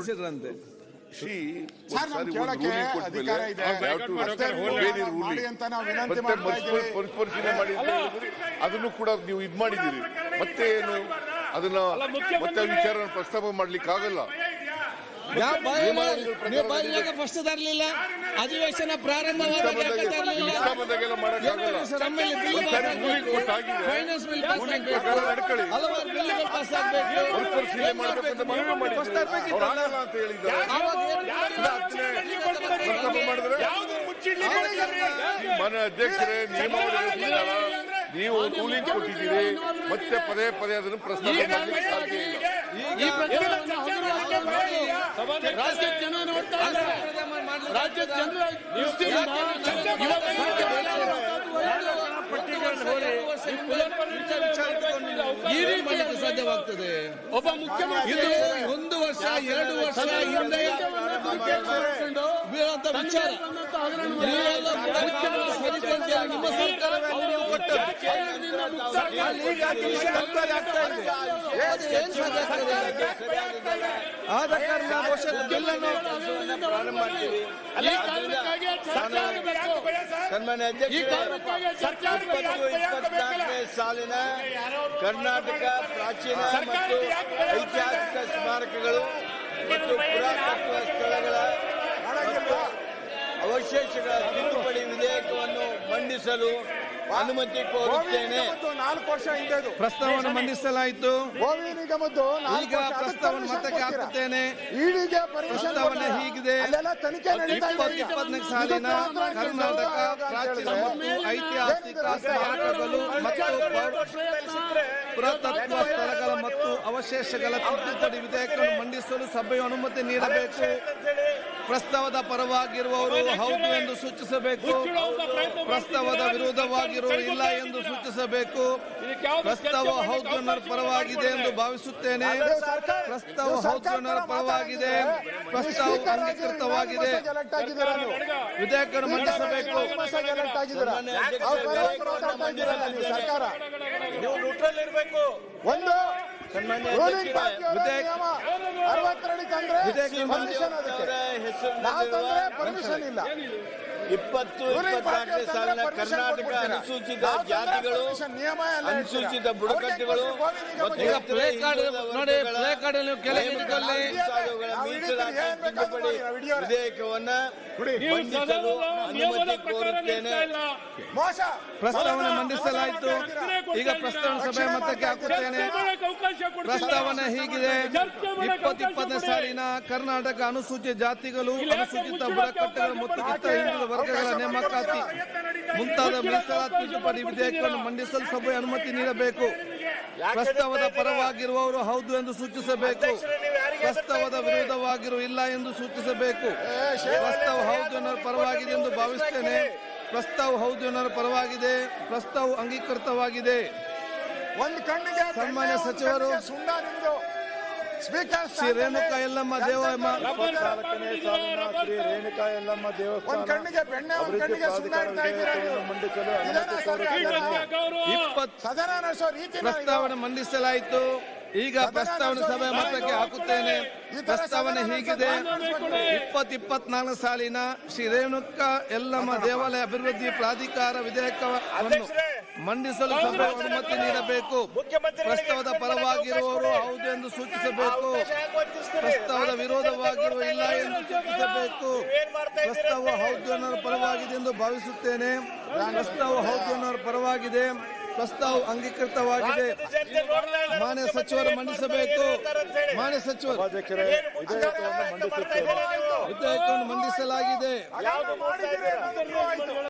ಕಳಿಸಿದ್ರಂತೆ Shri sir ನಮ್ ಕೇಳಕ್ಕೆ ಅಧಿಕಾರ ಇದೆ. ಮಾಡಿ ಅಂತ ನಾವು ವಿನಂತಿ ಮಾಡ್ತಾ ಇದ್ದೀವಿ. ಮರುಪರಿ- ಮಾಡಿ ಅಂತ ಹೇಳಿದ್ರಿ ಅದನ್ನು ಕೂಡ ನೀವು ಇದ್ ಮಾಡಿದ್ದೀರಿ. ಮತ್ತೆ ಏನು ಅದನ್ನ ಮತ್ತೆ ವಿಚಾರ ಪ್ರಸ್ತಾಪ ಮಾಡ್ಲಿಕ್ಕೆ ಆಗಲ್ಲ ಯಾವ ನೀವು ಬಾಯಿ ಫಸ್ಟ್ ತರಲಿಲ್ಲ ಅಧಿವೇಶನ ruling ಫೈನಾನ್ಸ್ ಬಿಲ್ ಪಾಸ್ ಆಗಬೇಕು. ಹಲವಾರು ಬಿಲ್ಗಳು ಪಾಸ್ ಮನೆ ಅಧ್ಯಕ್ಷರೇ ನಿಯಮಾವಳಿ ನೀವು ರೂಲಿಂಗ್ ಕೊಟ್ಟಿದ್ದೀರಿ ಮತ್ತೆ ಪದೇ ಪದೇ ಅದನ್ನು ಪ್ರಶ್ನೆ ರಾಜ್ಯದ ಜನ ನೋಡ್ತಾ ಇದ್ದಾರೆ. ರಾಜ್ಯದ ಜನರ ದೃಷ್ಟಿಯಿಂದ ಈ ರೀತಿ ಮಾಡಲಿಕ್ಕೆ ಸಾಧ್ಯವಾಗ್ತದೆ ಒಬ್ಬ ಮುಖ್ಯಮಂತ್ರಿ ಒಂದು ವರ್ಷ ಎರಡು ವರ್ಷ ಹಿಂದೆ ವಿಚಾರ ಆದ ಕಾರಣ ಸಾಲಿನ ಕರ್ನಾಟಕ ಪ್ರಾಚೀನ ಮತ್ತು ಐತಿಹಾಸಿಕ ಸ್ಮಾರಕಗಳು ಮತ್ತು ಪುರಾತತ್ವ ಸ್ಥಳಗಳ ಅವಶೇಷಗಳ ತಿದ್ದುಪಡಿ ವಿಧೇಯಕವನ್ನು ಮಂಡಿಸಲು ಅನುಮತಿ ಕೋರುತ್ತೇನೆ. ನಾಲ್ಕು ವರ್ಷ ಹಿಂದೆ ಪ್ರಸ್ತಾವವನ್ನು ಪ್ರಸ್ತಾವನೆ ಮಂಡಿಸಲಾಯಿತು. ನಿಗಮದ್ದು ಈಗ permission ಮತಕ್ಕೆ? ಹಾಕುತ್ತೇನೆ. ಈಡಿಗೆ ಪ್ರಸ್ತಾವನೆ? ಹೀಗಿದೆ. ಇಪ್ಪತ್ತನೇ ಸಾಲಿನ ಕರ್ನಾಟಕ ಪ್ರಾಚೀನ ಮತ್ತು ಐತಿಹಾಸಿಕ ಸ್ಮಾರಕಗಳು ಮತ್ತು ಪುರಾತತ್ವ ಸ್ಥಳಗಳ ಮತ್ತು ಅವಶೇಷಗಳ ತಿದ್ದುಪಡಿ ವಿಧೇಯಕವನ್ನು ಮಂಡಿಸಲು ಸಭೆಯು ಅನುಮತಿ ನೀಡಬೇಕು. ಪ್ರಸ್ತಾವದ ಪರವಾಗಿರುವವರು ಹೌದು ಎಂದು ಸೂಚಿಸಬೇಕು. ಪ್ರಸ್ತಾವದ ವಿರೋಧವಾಗಿರುವವರು ಇಲ್ಲ ಎಂದು ಸೂಚಿಸಬೇಕು. ಪ್ರಸ್ತಾವ ಹೌದು ಪರವಾಗಿದೆ ಎಂದು ಭಾವಿಸುತ್ತೇನೆ. ಪ್ರಸ್ತಾವ ಹೌದು ಪರವಾಗಿದೆ. ಪ್ರಸ್ತಾವ ಅಂಗೀಕೃತವಾಗಿದೆ ವಿಧೇಯಕ ಮಂಡಿಸಬೇಕು. ಸರ್ಕಾರ ನೀವು ನ್ಯೂಟ್ರಲ್ ಇರಬೇಕು. ಒಂದು ರೂಲಿಂಗ್ ಪಾರ್ಟಿ ನಿಯಮ ಅರವತ್ತರಡಿ ತಂದ್ರೆ ಪರ್ಮಿಷನ್ ಅದಕ್ಕೆ. ನಾವು ತಂದ್ರೆ ಪರ್ಮಿಷನ್ ಇಲ್ಲ. ಇಪ್ಪತ್ತು ಇಪ್ಪತ್ನಾಲ್ಕನೇ ಸಾಲಿನ ಕರ್ನಾಟಕ ಅನುಸೂಚಿತ ಜಾತಿಗಳು ಅನುಸೂಚಿತ ಬುಡಕಟ್ಟುಗಳು ಮತ್ತು ಈಗ ಕಾರ್ಡ್ ನೋಡಿ ವರ್ಗಗಳ ಪ್ಲೇ ಕೆಳಗೆ ಇಟ್ಕೊಳ್ಳಿ ಸಾಲುಗಳ ಮೀಸಲಾತಿ ತಿದ್ದುಪಡಿ ವಿಧೇಯಕವನ್ನ ಮಂಡಿಸಲು ಅನುಮತಿ ಕೋರುತ್ತೇನೆ. ಪ್ರಸ್ತಾವನೆ ಮಂಡಿಸಲಾಯಿತು. ಈಗ ಪ್ರಸ್ತಾವನೆ ಸಭೆ ಮತಕ್ಕೆ ಹಾಕುತ್ತೇನೆ. ಪ್ರಸ್ತಾವನೆ ಹೀಗಿದೆ. ಇಪ್ಪತ್ತು ಇಪ್ಪತ್ತನೇ. ಸಾಲಿನ ಕರ್ನಾಟಕ ಅನುಸೂಚಿತ ಜಾತಿಗಳು ಅನುಸೂಚಿತ ಬುಡಕಟ್ಟುಗಳು ಮತ್ತು ಇತರ ಹಿಂದುಳಿದ ವರ್ಗಗಳ ನೇಮಕಾತಿ ಮುಂತಾದ ಮೀಸಲಾತಿ ತಿದ್ದುಪಡಿ ವಿಧೇಯಕವನ್ನು ಮಂಡಿಸಲು ಸಭೆ ಅನುಮತಿ ನೀಡಬೇಕು. ಪ್ರಸ್ತಾವದ ಪರವಾಗಿರುವವರು ಹೌದು ಎಂದು ಸೂಚಿಸಬೇಕು. ಪ್ರಸ್ತಾವದ ವಿರೋಧವಾಗಿರುವ ಇಲ್ಲ ಎಂದು ಸೂಚಿಸಬೇಕು. ಪ್ರಸ್ತಾವ ಹೌದು ಎನ್ನುವ ಪರವಾಗಿದೆ ಎಂದು ಭಾವಿಸುತ್ತೇನೆ ಪ್ರಸ್ತಾವ ಹೌದು ಎನ್ನುವ ಪರವಾಗಿದೆ. ಪ್ರಸ್ತಾವ ಅಂಗೀಕೃತವಾಗಿದೆ. ಸನ್ಮಾನ್ಯ ಸಚಿವರು ಶ್ರೀ ರೇಣುಕಾ ಯಲ್ಲಮ್ಮ ದೇವಮ್ಮ ಶ್ರೀ ರೇಣುಕಾ ಯಲ್ಲಮ್ಮ ಒಂದ್ ದೇವಸ್ಥಾನ ಪ್ರಸ್ತಾವನೆ ಮಂಡಿಸಲಾಯಿತು. ಈಗ ಪ್ರಸ್ತಾವನೆ ಸಭೆ ಮತಕ್ಕೆ ಹಾಕುತ್ತೇನೆ. ಪ್ರಸ್ತಾವನೆ ಹೀಗಿದೆ. ಇಪ್ಪತ್ ಇಪ್ಪತ್ನಾಲ್ಕು ಸಾಲಿನ ಶ್ರೀ ರೇಣುಕಾ ಎಲ್ಲಮ್ಮ ದೇವಾಲಯ ಅಭಿವೃದ್ಧಿ ಪ್ರಾಧಿಕಾರ ವಿಧೇಯಕವನ್ನು ಮಂಡಿಸಲು ಸಭೆ ಅನುಮತಿ ನೀಡಬೇಕು. ಪ್ರಸ್ತಾವದ ಪರವಾಗಿರುವವರು ಹೌದು ಎಂದು ಸೂಚಿಸಬೇಕು. ಪ್ರಸ್ತಾವದ ವಿರೋಧವಾಗಿರುವ ಇಲ್ಲ ಎಂದು ಸೂಚಿಸಬೇಕು. ಪ್ರಸ್ತಾವ ಹೌದು ಅನ್ನೋರ ಪರವಾಗಿದೆ ಎಂದು ಭಾವಿಸುತ್ತೇನೆ. ಪ್ರಸ್ತಾವ ಹೌದು ಅನ್ನೋರ ಪರವಾಗಿದೆ. ಪ್ರಸ್ತಾವ ಅಂಗೀಕೃತವಾಗಿದೆ. ಮಾನ್ಯ ಸಚಿವರು ಮಂಡಿಸಬೇಕು. ಮಾನ್ಯ ಸಚಿವರು ವಿಧೇಯಕವನ್ನು ಮಂಡಿಸಲಾಗಿದೆ.